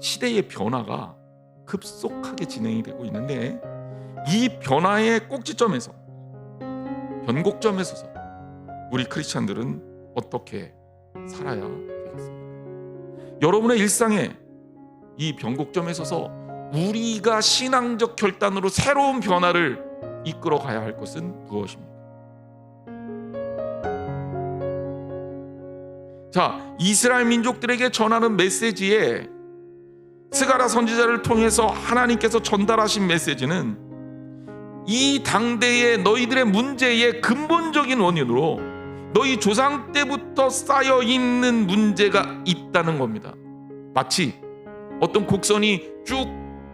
시대의 변화가 급속하게 진행이 되고 있는데 이 변화의 꼭지점에서 변곡점에 서서 우리 크리스찬들은 어떻게 살아야 되겠습니까? 여러분의 일상에 이 변곡점에 서서 우리가 신앙적 결단으로 새로운 변화를 이끌어 가야 할 것은 무엇입니까? 자, 이스라엘 민족들에게 전하는 메시지에 스가라 선지자를 통해서 하나님께서 전달하신 메시지는 이 당대의 너희들의 문제의 근본적인 원인으로 너희 조상 때부터 쌓여 있는 문제가 있다는 겁니다. 마치 어떤 곡선이 쭉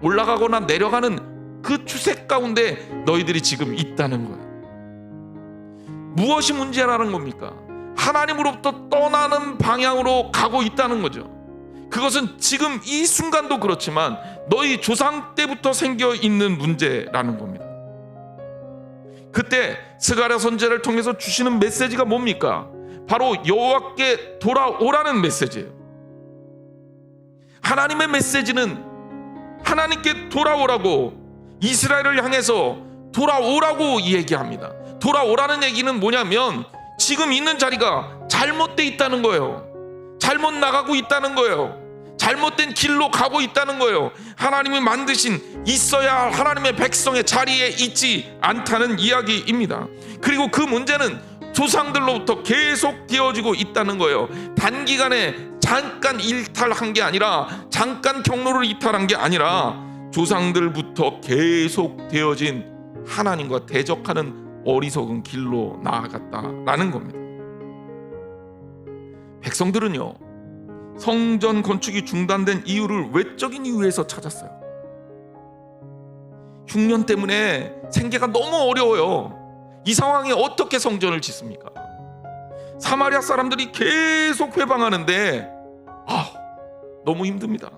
올라가거나 내려가는 그 추세 가운데 너희들이 지금 있다는 거예요. 무엇이 문제라는 겁니까? 하나님으로부터 떠나는 방향으로 가고 있다는 거죠. 그것은 지금 이 순간도 그렇지만 너희 조상 때부터 생겨 있는 문제라는 겁니다. 그때 스가랴 선제를 통해서 주시는 메시지가 뭡니까? 바로 여호와께 돌아오라는 메시지예요. 하나님의 메시지는 하나님께 돌아오라고 이스라엘을 향해서 돌아오라고 얘기합니다. 돌아오라는 얘기는 뭐냐면 지금 있는 자리가 잘못돼 있다는 거예요. 잘못 나가고 있다는 거예요. 잘못된 길로 가고 있다는 거예요. 하나님이 만드신 있어야 할 하나님의 백성의 자리에 있지 않다는 이야기입니다. 그리고 그 문제는 조상들로부터 계속 되어지고 있다는 거예요. 단기간에 잠깐 일탈한 게 아니라 잠깐 경로를 이탈한 게 아니라 조상들부터 계속 되어진 하나님과 대적하는 어리석은 길로 나아갔다라는 겁니다. 백성들은요 성전 건축이 중단된 이유를 외적인 이유에서 찾았어요. 흉년 때문에 생계가 너무 어려워요. 이 상황에 어떻게 성전을 짓습니까? 사마리아 사람들이 계속 회방하는데 아 너무 힘듭니다.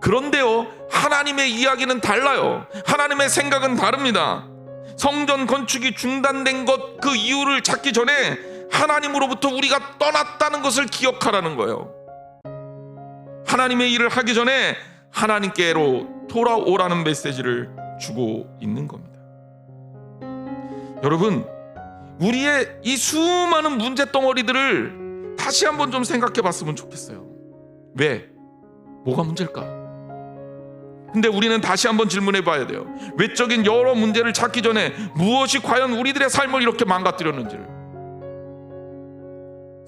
그런데요 하나님의 이야기는 달라요. 하나님의 생각은 다릅니다. 성전 건축이 중단된 것 그 이유를 찾기 전에 하나님으로부터 우리가 떠났다는 것을 기억하라는 거예요. 하나님의 일을 하기 전에 하나님께로 돌아오라는 메시지를 주고 있는 겁니다. 여러분, 우리의 이 수많은 문제 덩어리들을 다시 한번 좀 생각해 봤으면 좋겠어요. 왜? 뭐가 문제일까? 근데 우리는 다시 한번 질문해 봐야 돼요. 외적인 여러 문제를 찾기 전에 무엇이 과연 우리들의 삶을 이렇게 망가뜨렸는지를.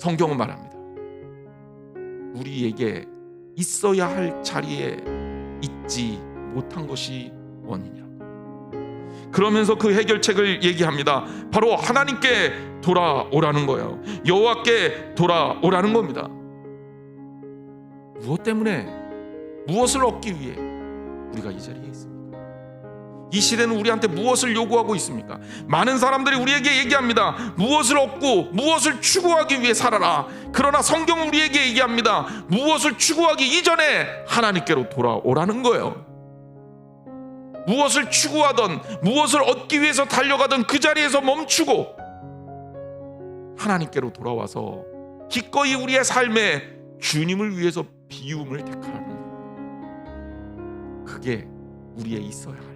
성경은 말합니다. 우리에게 있어야 할 자리에 있지 못한 것이 원인이라. 그러면서 그 해결책을 얘기합니다. 바로 하나님께 돌아오라는 거예요. 여호와께 돌아오라는 겁니다. 무엇 때문에 무엇을 얻기 위해 우리가 이 자리에 있습니까? 이 시대는 우리한테 무엇을 요구하고 있습니까? 많은 사람들이 우리에게 얘기합니다. 무엇을 얻고 무엇을 추구하기 위해 살아라. 그러나 성경은 우리에게 얘기합니다. 무엇을 추구하기 이전에 하나님께로 돌아오라는 거예요. 무엇을 추구하던 무엇을 얻기 위해서 달려가던 그 자리에서 멈추고 하나님께로 돌아와서 기꺼이 우리의 삶에 주님을 위해서 비움을 거예요. 그게 우리의 있어야 할